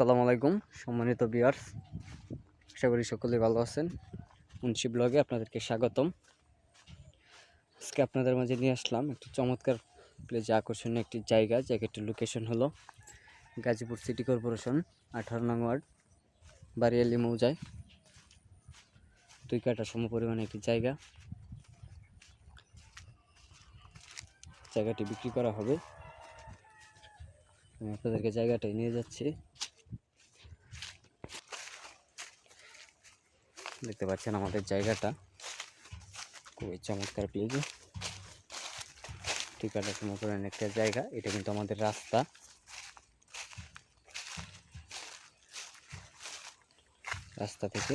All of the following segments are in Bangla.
আসসালামু আলাইকুম, সম্মানিত বিয়ার্স আশা করি সকলে ভালো আছেন। মুন্সি ব্লগে আপনাদেরকে স্বাগতম। আজকে আপনাদের মাঝে নিয়ে আসলাম একটি চমৎকার প্লেজে আকর্ষণীয় একটি জায়গা। জায়গাটির লোকেশন হলো গাজীপুর সিটি কর্পোরেশন, আঠারো নং ওয়ার্ড বারিয়ালি মৌজায়। দুই কাঠা সম পরিমাণে একটি জায়গা। জায়গাটি বিক্রি করা হবে। আমি আপনাদেরকে জায়গাটায় নিয়ে যাচ্ছি। দেখতে পাচ্ছেন আমাদের জায়গাটা। খুবই চমৎকার প্লেজ ঠিকাটা সমকরণ একটা জায়গা। এটা কিন্তু আমাদের রাস্তা। রাস্তা থেকে।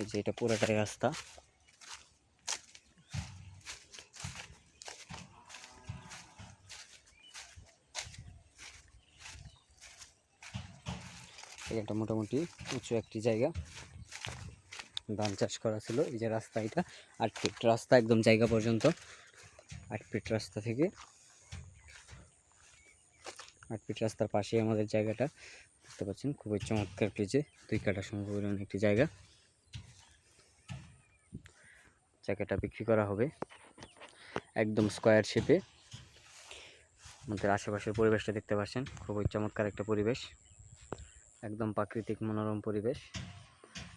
এই যে এটা পুরাটাই রাস্তা। এটা মোটামুটি উঁচু একটি জায়গা। ধান চাষ করা ছিল, এই যে রাস্তা এটা, আট ফিট রাস্তা একদম জায়গা পর্যন্ত, আট ফিট রাস্তা থেকে। আট ফিট রাস্তার পাশে আমাদের জায়গাটা, দেখতে পাচ্ছেন খুবই চমৎকার প্লেজে দুই কাটা সম্পূর্ণ একটি জায়গা। জায়গাটা বিক্রি করা হবে একদম স্কোয়ার শেপে। আমাদের আশেপাশের পরিবেশটা দেখতে পাচ্ছেন, খুবই চমৎকার একটা পরিবেশ, একদম প্রাকৃতিক মনোরম পরিবেশ।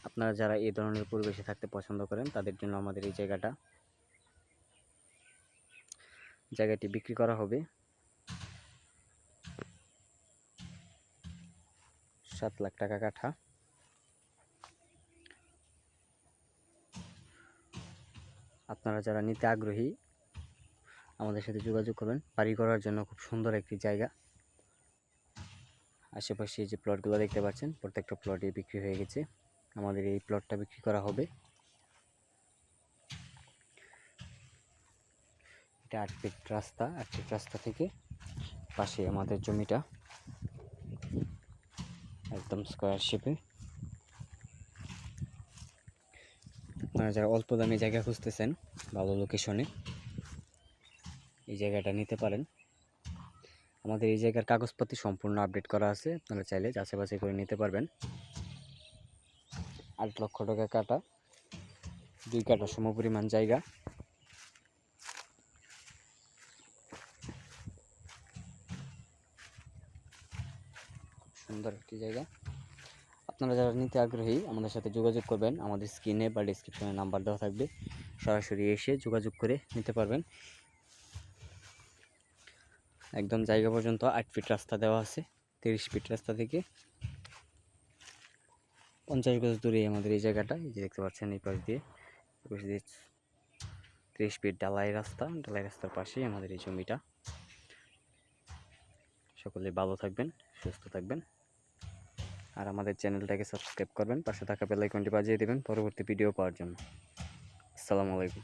আপনারা যারা এই ধরনের পরিবেশে থাকতে পছন্দ করেন, তাদের জন্য আমাদের এই জায়গাটা, জায়গাটি বিক্রি করা হবে। সাত লাখ টাকা কাঠা। আপনারা যারা নিতে আগ্রহী, আমাদের সাথে যোগাযোগ করবেন। বাড়ি করার জন্য খুব সুন্দর একটি জায়গা। আশেপাশে যে প্লটগুলো দেখতে পাচ্ছেন, প্রত্যেকটা প্লটই বিক্রি হয়ে গেছে। আমাদের এই প্লটটা বিক্রি করা হবে। এটা আট ফিট রাস্তা, আট ফিট রাস্তা থেকে পাশে আমাদের জমিটা। একদম স্কোয়ার শেপে আপনারা যারা অল্প দামে জায়গা খুঁজতেছেন, ভালো লোকেশনে এই জায়গাটা নিতে পারেন। আমাদের এই জায়গার কাগজপত্র সম্পূর্ণ আপডেট করা আছে, আপনারা চাইলে যাচাই বাছাই করে নিতে পারবেন। আট লক্ষ টাকা কাটা। দুই কাটা সমপরিমাণ জায়গা। সুন্দর একটি জায়গা। আপনারা যারা নিতে আগ্রহী, আমাদের সাথে যোগাযোগ করবেন। আমাদের স্ক্রিনে বা ডিসক্রিপশনে নাম্বার দেওয়া থাকবে। সরাসরি এসে যোগাযোগ করে নিতে পারবেন। একদম জায়গা পর্যন্ত আট ফিট রাস্তা দেওয়া আছে, তিরিশ ফিট রাস্তা থেকে। পঞ্চাশ গজ দূরে আমাদের এই জায়গাটা, এই যে দেখতে পাচ্ছেন এই পাশ দিয়ে। পাশ দিয়ে ত্রিশ ফিট ডালাই রাস্তা ডালাই রাস্তার পাশেই আমাদের এই জমিটা। সকলে ভালো থাকবেন, সুস্থ থাকবেন। আর আমাদের চ্যানেলটাকে সাবস্ক্রাইব করবেন, পাশে থাকা বেলাইকনটি বাজিয়ে দেবেন পরবর্তী ভিডিও পাওয়ার জন্য। আসসালামু আলাইকুম।